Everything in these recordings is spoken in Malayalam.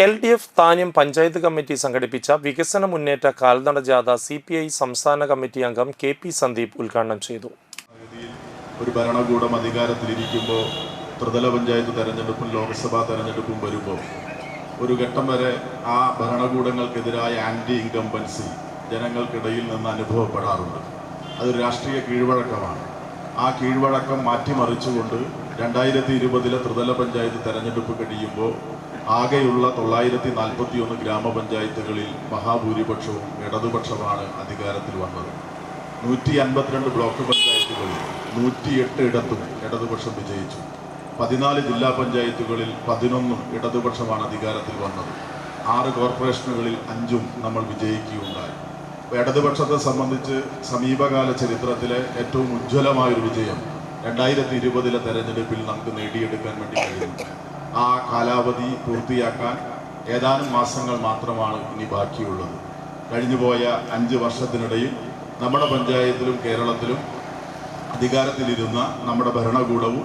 L D F Thanniyam panchayat committee സംഘടിപ്പിച്ച വികസന മുന്നേറ്റ കാൽനട ജാഥ സി പി ഐ സംസ്ഥാന കമ്മിറ്റി അംഗം കെ പി സന്ദീപ് ഉദ്ഘാടനം ചെയ്തു. ഒരു ഭരണകൂടം അധികാരത്തിലിരിക്കുമ്പോൾ ത്രിതല പഞ്ചായത്ത് തെരഞ്ഞെടുപ്പും ലോക്സഭാ തെരഞ്ഞെടുപ്പും വരുമ്പോൾ ഒരു ഘട്ടം വരെ ആ ഭരണകൂടങ്ങൾക്കെതിരായ ആന്റി ഇൻകംബൻസി ജനങ്ങൾക്കിടയിൽ നിന്ന് അനുഭവപ്പെടാറുണ്ട്. അതൊരു രാഷ്ട്രീയ കീഴ്വഴക്കമാണ്. ആ കീഴ്വഴക്കം മാറ്റിമറിച്ചുകൊണ്ട് രണ്ടായിരത്തി ഇരുപതിലെ ത്രിതല പഞ്ചായത്ത് തെരഞ്ഞെടുപ്പ് കഴിയുമ്പോൾ ആകെയുള്ള തൊള്ളായിരത്തി നാൽപ്പത്തി ഒന്ന് ഗ്രാമപഞ്ചായത്തുകളിൽ മഹാഭൂരിപക്ഷവും ഇടതുപക്ഷമാണ് അധികാരത്തിൽ വന്നത്. നൂറ്റി അൻപത്തിരണ്ട് ബ്ലോക്ക് പഞ്ചായത്തുകളിൽ നൂറ്റിയെട്ട് ഇടത്തും ഇടതുപക്ഷം വിജയിച്ചു. പതിനാല് ജില്ലാ പഞ്ചായത്തുകളിൽ പതിനൊന്നും ഇടതുപക്ഷമാണ് അധികാരത്തിൽ വന്നത്. ആറ് കോർപ്പറേഷനുകളിൽ അഞ്ചും നമ്മൾ വിജയിക്കുകയുണ്ടായി. ഇടതുപക്ഷത്തെ സംബന്ധിച്ച് സമീപകാല ചരിത്രത്തിലെ ഏറ്റവും ഉജ്ജ്വലമായൊരു വിജയം രണ്ടായിരത്തി ഇരുപതിലെ തെരഞ്ഞെടുപ്പിൽ നമുക്ക് നേടിയെടുക്കാൻ വേണ്ടി കഴിയുന്നു ആ കാലാവധി പൂർത്തിയാക്കാൻ ഏതാനും മാസങ്ങൾ മാത്രമാണ് ഇനി ബാക്കിയുള്ളത്. കഴിഞ്ഞുപോയ അഞ്ച് വർഷത്തിനിടയിൽ നമ്മുടെ പഞ്ചായത്തിലും കേരളത്തിലും അധികാരത്തിലിരുന്ന നമ്മുടെ ഭരണകൂടവും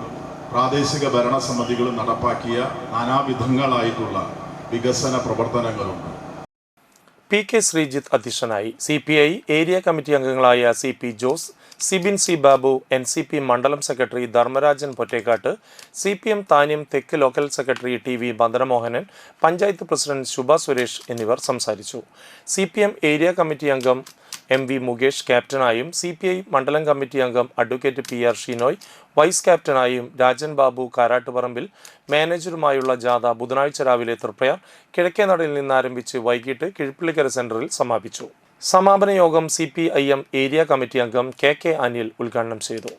പ്രാദേശിക ഭരണസമിതികളും നടപ്പാക്കിയ നാനാവിധങ്ങളായിട്ടുള്ള വികസന പ്രവർത്തനങ്ങളുണ്ട്. പി കെ ശ്രീജിത്ത് അധ്യക്ഷനായി C P I area committee അംഗങ്ങളായ C P Jose Sibin C Babu N C P മണ്ഡലം secretary Dharmarajan Pottekkat C P M Thanniyam തെക്ക് local secretary T V Madanamohanan panchayat president Shubha Suresh എന്നിവർ സംസാരിച്ചു. C P M area committee അംഗം എം വി മുകേഷ് ക്യാപ്റ്റനായും സി പി ഐ മണ്ഡലം കമ്മിറ്റി അംഗം advocate P R Shinoy vice ക്യാപ്റ്റനായും Rajan Babu Karattuparambil മാനേജറുമായുള്ള ജാഥ ബുധനാഴ്ച രാവിലെ തൃപ്രയാർ കിഴക്കേനടയിൽ നിന്ന് ആരംഭിച്ച് വൈകിട്ട് കിഴിപ്പള്ളിക്കര സെന്ററിൽ സമാപിച്ചു. സമാപന യോഗം സി ഏരിയ കമ്മിറ്റി അംഗം കെ കെ അനിൽ ഉദ്ഘാടനം ചെയ്തു.